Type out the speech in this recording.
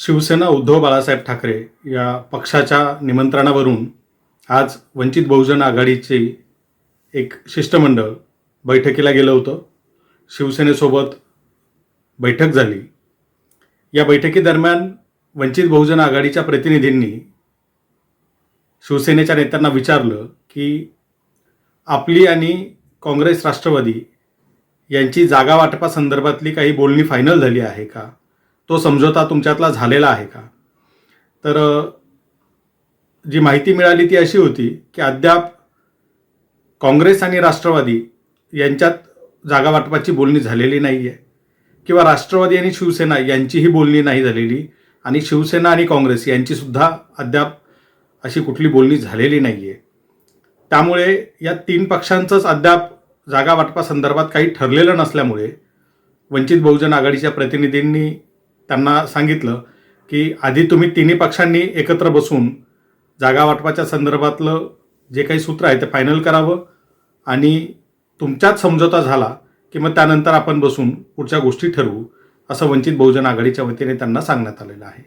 शिवसेना उद्धव बाळासाहेब ठाकरे या पक्षाच्या निमंत्रणावरून आज वंचित बहुजन आघाडीचे एक शिष्टमंडळ बैठकीला गेलं होतं. शिवसेनेसोबत बैठक झाली. या बैठकीदरम्यान वंचित बहुजन आघाडीच्या प्रतिनिधींनी शिवसेनेच्या नेत्यांना विचारलं की आपली आणि काँग्रेस राष्ट्रवादी यांची जागा वाटपासंदर्भातली काही बोलणी फायनल झाली आहे का? तो समझोता तुमच्यातला झालेला आहे का? तर जी माहिती मिळाली ती अशी होती की अद्याप काँग्रेस आणि राष्ट्रवादी यांच्यात जागा वाटपाची बोलणी झालेली नाही आहे किंवा राष्ट्रवादी आणि शिवसेना यांचीही बोलणी नाही झालेली आणि शिवसेना आणि काँग्रेस यांचीसुद्धा अद्याप अशी कुठली बोलणी झालेली नाही आहे त्यामुळे या तीन पक्षांचंच अद्याप जागा वाटपासंदर्भात काही ठरलेलं नसल्यामुळे वंचित बहुजन आघाडीच्या प्रतिनिधींनी त्यांना सांगितलं की आधी तुम्ही तिन्ही पक्षांनी एकत्र बसून जागा वाटपाच्या संदर्भातलं जे काही सूत्र आहे ते फायनल करावं आणि तुमच्यात समझोता झाला की मग त्यानंतर आपण बसून पुढच्या गोष्टी ठरवू असं वंचित बहुजन आघाडीच्या वतीने त्यांना सांगण्यात आलेलं आहे.